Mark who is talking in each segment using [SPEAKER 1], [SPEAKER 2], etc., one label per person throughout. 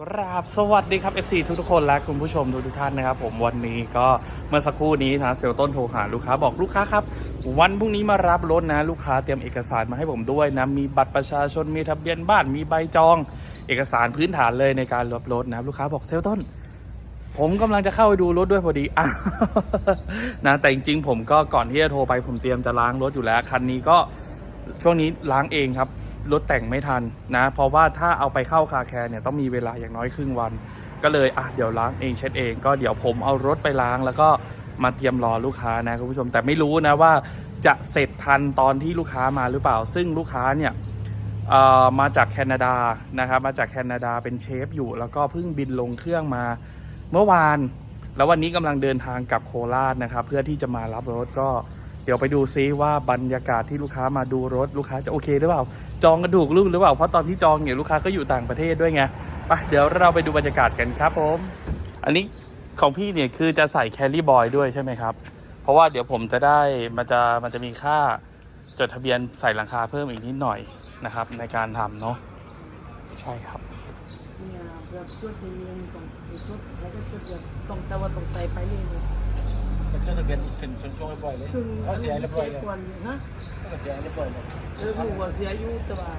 [SPEAKER 1] กราบสวัสดีครับ FC ทุกทุกคนและคุณผู้ชมทุกทุกท่านนะครับ ผมวันนี้ก็เมื่อสักครู่นี้ทางเซลต้นโทรหาลูกค้าบอกลูกค้าครับ วันพรุ่งนี้มารับรถนะ ลูกค้าเตรียมเอกสารมาให้ผมด้วยนะ มีบัตรประชาชนมีทะเบียนบ้านมีใบจอง เอกสารพื้นฐานเลยในการรับรถนะครับลูกค้าบอกเซลต้น ผมกำลังจะเข้าไปดูรถด้วยพอดีอ้าวนะแต่จริงๆผมก็ก่อนที่จะโทรไปผมเตรียมจะล้างรถอยู่แล้วคันนี้ก็ช่วงนี้ล้างเองครับ รถแต่งไม่ทันนะ เพราะว่าถ้าเอาไปเข้าคาแคร์เนี่ยต้องมีเวลาอย่างน้อยครึ่งวัน ก็เลยอะเดี๋ยวล้างเองเช็ดเองก็เดี๋ยวผมเอารถไปล้างแล้วก็มาเตรียมรอลูกค้านะคุณผู้ชมแต่ไม่รู้นะว่าจะเสร็จทันตอนที่ลูกค้ามาหรือเปล่า ซึ่งลูกค้าเนี่ยมาจากแคนาดานะครับมาจากแคนาดาเป็นเชฟอยู่แล้วก็เพิ่งบินลงเครื่องมาเมื่อวาน แล้ววันนี้กำลังเดินทางกลับโคราชนะครับ เพื่อที่จะมารับรถก็เดี๋ยวไปดูซิว่าบรรยากาศที่ลูกค้ามาดูรถลูกค้าจะโอเคหรือเปล่า จองกระดูกลูกหรือเปล่าเพราะตอนที่จองเนี่ยลูกค้าก็อยู่ต่างประเทศด้วยไงไปเดี๋ยวเราไปดูบรรยากาศกันครับผม อันนี้ของพี่เนี่ยคือจะใส่แคลรี่บอยด้วยใช่ไหมครับ เพราะว่าเดี๋ยวผมจะได้มันจะมันจะมีค่าจดทะเบียนใส่หลังคาเพิ่มอีกนิดหน่อยนะครับ ในการทำเนาะใช่ครับ
[SPEAKER 2] เนี่ยแบบชุดนี้ยังต้องชุดแล้วก็ชุดแบบต้องแต่ว่าต้องใส่ไปเรื่อย
[SPEAKER 3] จะขึ้นทะเบียนขึ้นช่วงเรียบร้อยเลย
[SPEAKER 2] ๆคือ
[SPEAKER 3] เขาเสียเรียบร้อย
[SPEAKER 2] เจ็
[SPEAKER 3] เลย
[SPEAKER 2] ควรฮะ
[SPEAKER 3] เขาเสียเรียบร้อยเลย
[SPEAKER 2] เออหมู่ว่าเสียอายุแต่ว่า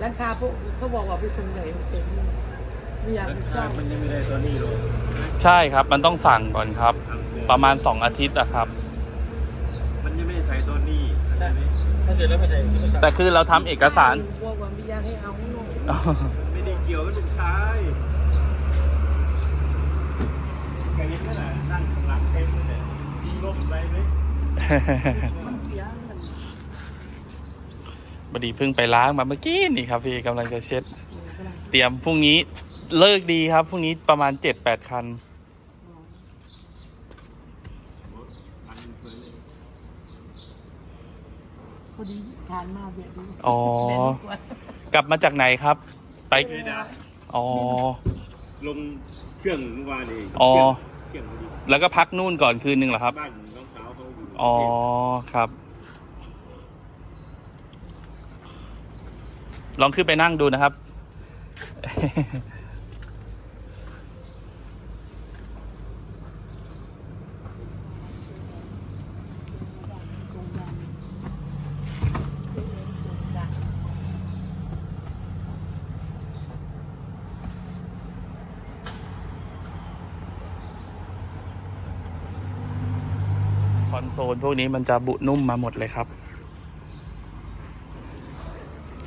[SPEAKER 2] ร้านค้าพวกเขาบอกว่าไปส่งไหนเซ็นนี่ไม่อยากไปเช่า
[SPEAKER 3] มันยังไม่ได้ตัวนี้เลย
[SPEAKER 1] ใช่ครับ มันต้องสั่งก่อนครับประมาณ 2 อาทิตย์อะครับ
[SPEAKER 4] มันยังไม่ได้ใช้ตัวนี้
[SPEAKER 3] ถ้าเกิดแล้วไม่ใช่ไม่ใช่
[SPEAKER 1] แต่คือเราทำเอกสาร
[SPEAKER 2] พวกว่าไม่อยากให้เอาเนอะ
[SPEAKER 4] ไม่ได้เกี่ยวกับลูกชายไก่นี่แหละนั่งข้างหลังเต็มเลยยิงลมไปไหม
[SPEAKER 2] มันเสียเงิน
[SPEAKER 1] บดีเพิ่งไปล้างมาเมื่อกี้นี่ครับพี่กำลังจะเช็ด เตรียมพรุ่งนี้เลิกดีครับพรุ่งนี้ประมาณ7-8คัน
[SPEAKER 4] มันเฉยเลย
[SPEAKER 2] พอดีทานมาเบียดดี
[SPEAKER 1] อ๋อ
[SPEAKER 2] แม่นกว่าก
[SPEAKER 1] ลับมาจากไหนครับ ไป
[SPEAKER 4] เฮ้ยนะ
[SPEAKER 1] อ๋อ
[SPEAKER 4] ลงเครื่องเมื่อวานเอง
[SPEAKER 1] อ๋อ
[SPEAKER 4] เครื่องพอดี
[SPEAKER 1] แล้วก็พักนู่นก่อนคืนนึงเหรอครับ
[SPEAKER 4] บ้านน้องสาวเขาอยู่
[SPEAKER 1] อ๋อครับ ลองขึ้นไปนั่งดูนะครับ คอนโซลพวกนี้มันจะบุนุ่มมาหมดเลยครับ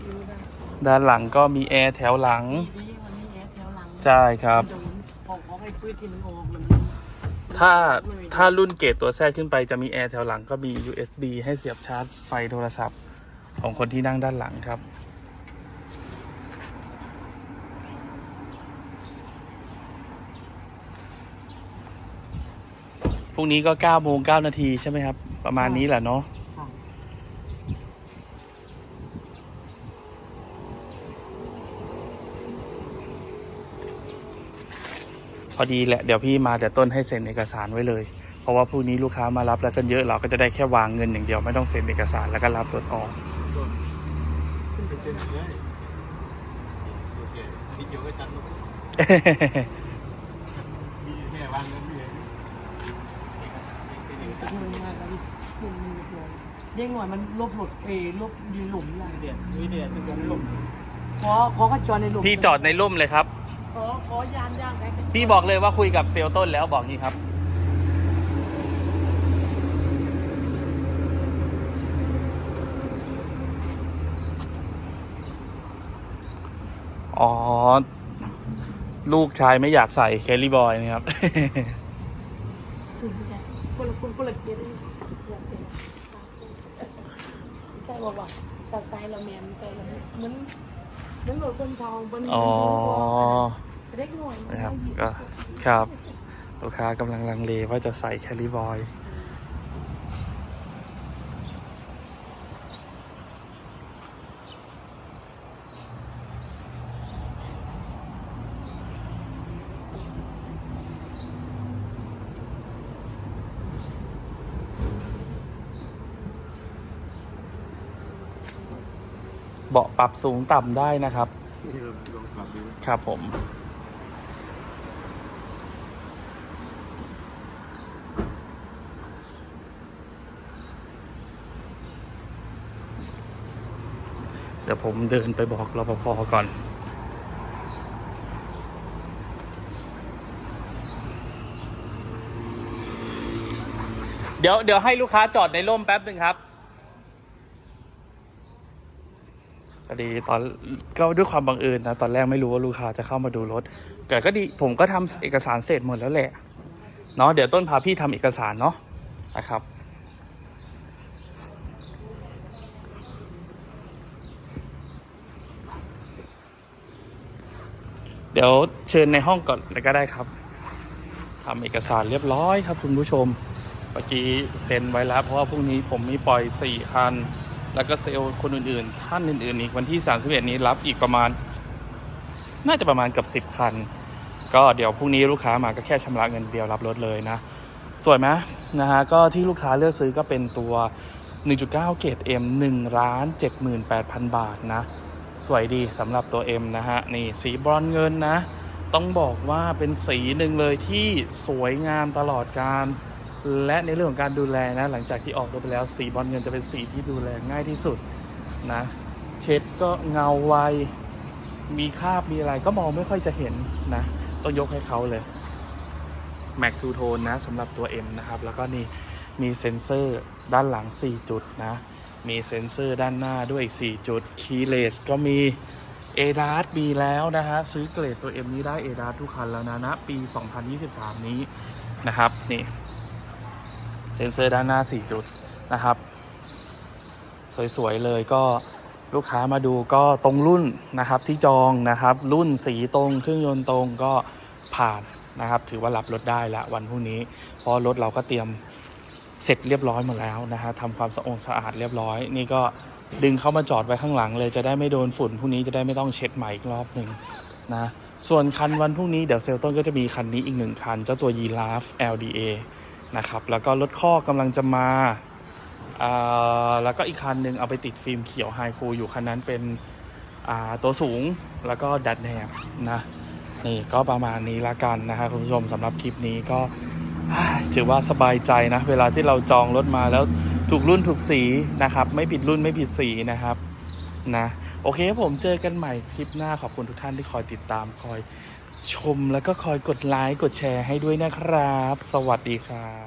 [SPEAKER 2] ดูนะ
[SPEAKER 1] ด้านหลังก็มีแอร์แถวหลัง
[SPEAKER 2] ดีๆวันนี้แอร์แถวหลัง
[SPEAKER 1] ใช่ครับ
[SPEAKER 2] มันจะออกของไอ้ปื้ดที่มันออกเลย
[SPEAKER 1] ถ้าถ้ารุ่นเกรดตัวแทรกขึ้นไปจะมีแอร์แถวหลังก็มี USB ให้เสียบชาร์จไฟโทรศัพท์ของคนที่นั่งด้านหลังครับ พรุ่งนี้ก็9โมง9นาทีใช่ไหมครับ ประมาณนี้แหละเนาะ พอดีแหละเดี๋ยวพี่มาเดี๋ยวต้นให้เซ็นเอกสารไว้เลย เพราะว่าพรุ่งนี้ลูกค้ามารับแล้วกันเยอะเราก็จะได้แค่วางเงินอย่างเดียวไม่ต้องเซ็นเอกสารแล้วก็รับรถออก
[SPEAKER 4] ไปเจอเลยโอเคนี่เกี่ยวกับฉันมีแค่วางเงินไม่เห็นเซ็นเอกสาร
[SPEAKER 2] เงินมาแล้วปุ่มมือเลยเด้งหน่อยมันลบหลุดเอลบยืนหลุมอย่าง
[SPEAKER 3] เดียนวิเดียนทะเบียนลม
[SPEAKER 2] ขอขอกระจรในหลุม
[SPEAKER 1] พี่จอดในร่มเลยครับ
[SPEAKER 2] ข อขอยานย่างได้
[SPEAKER 1] พี่บอกเลยว่าคุยกับเซลล์ต้นแล้วบอกงี้ครับ อ๋อ ลูกชายไม่อยากใส่แคลรี่บอยนะครับ
[SPEAKER 2] คนละคนคนละเกียร์ใช่บอกว่าสัตว์ไซเราแมนแต่เราเหมือนเหมือนหลุดคนทองบน
[SPEAKER 1] อ๋อ
[SPEAKER 2] เล็กห น่อย
[SPEAKER 1] นะครับก็ครับลูกค้ากำลังลังเลว่าจะใส่แคลรี่บอยเบาะปรับสูงต่ำได้นะครับ
[SPEAKER 4] นี่เราลองปรับดู
[SPEAKER 1] ครับผม เดี๋ยวผมเดินไปบอกรปภก่อน เดี๋ยวเดี๋ยวให้ลูกค้าจอดในร่มแป๊บหนึ่งครับพอดีตอนก็ด้วยความบังเอิญนะตอนแรกไม่รู้ว่าลูกค้าจะเข้ามาดูรถแต่ก็ดีผมก็ทำเอกสารเสร็จหมดแล้วแหละเนาะเดี๋ยวต้นพาพี่ทำเอกสารเนาะนะครับ เดี๋ยวเชิญในห้องก่อนเลยก็ได้ครับทำเอกสารเรียบร้อยครับ คุณผู้ชมเมื่อกี้เซ็นไว้แล้ว เพราะว่าพรุ่งนี้ผมมีปล่อย 4 คัน แล้วก็เซลล์คนอื่นๆ ท่านอื่นๆอีกวันที่ 31 นี้รับอีกประมาณ น่าจะประมาณกับ 10 คัน ก็เดี๋ยวพรุ่งนี้ลูกค้ามาก็แค่ชำระเงินเดียวรับรถเลยนะ สวยไหมนะฮะก็ที่ลูกค้าเลือกซื้อก็เป็นตัว 1.9 เกรด M 1ล้าน78,000 บาทนะ สวยดีสำหรับตัว M นะฮะ นี่สีบรอนเงินนะ ต้องบอกว่าเป็นสีหนึ่งเลยที่สวยงามตลอดการ และในเรื่องของการดูแลนะ หลังจากที่ออกรถไปแล้วสีบรอนเงินจะเป็นสีที่ดูแลง่ายที่สุดนะ เช็ดก็เงาไว มีคราบมีอะไรก็มองไม่ค่อยจะเห็นนะ ต้องยกให้เขาเลย Mac Two Tone นะสำหรับตัว M นะครับ แล้วก็นี่ มีเซ็นเซอร์ด้านหลัง 4 จุดนะ มีเซ็นเซอร์ด้านหน้าด้วยอีก 4 จุด Keyless ก็มี a d a s มีแล้วนะฮะ ซื้อเกรดตัว M นี้ได้ a d a s ทุกคันแล้วนะนะ ปี 2023 นี้นะครับ นี่ เซ็นเซอร์ด้านหน้า 4 จุดนะครับ สวย ๆ เลยก็ลูกค้ามาดูก็ตรงรุ่นนะครับที่จองนะครับ รุ่นสีตรงเครื่องยนต์ตรงก็ผ่านนะครับ ถือว่ารับรถได้ละวันพรุ่งนี้ เพราะรถเราก็เตรียม เสร็จเรียบร้อยหมดแล้วนะฮะทำความสะอาดสะอาดเรียบร้อย นี่ก็ดึงเข้ามาจอดไว้ข้างหลังเลยจะได้ไม่โดนฝุ่นพรุ่งนี้จะได้ไม่ต้องเช็ดใหม่อีกรอบหนึ่งนะส่วนคันวันพรุ่งนี้เดี๋ยวเซลต้นก็จะมีคันนี้อีกหนึ่งคัน เจ้าตัว y i r a f LDA นะครับแล้วก็รถข้อกำลังจะมาแล้วก็อีกคันหนึ่งเอาไปติดฟิล์มเขียวไฮคูอยู่คันนั้นเป็นตัวสูงแล้วก็ดัดแนบนะนี่ก็ประมาณนี้ละกันนะฮะคุณผู้ชมสำหรับคลิปนี้ก็ ถือว่าสบายใจนะ เวลาที่เราจองรถมาแล้วถูกรุ่นถูกสีนะครับ ไม่ผิดรุ่นไม่ผิดสีนะครับนะโอเคผมเจอกันใหม่คลิปหน้าขอบคุณทุกท่านที่คอยติดตามคอยชมแล้วก็คอยกดไลค์กดแชร์ให้ด้วยนะครับ สวัสดีครับ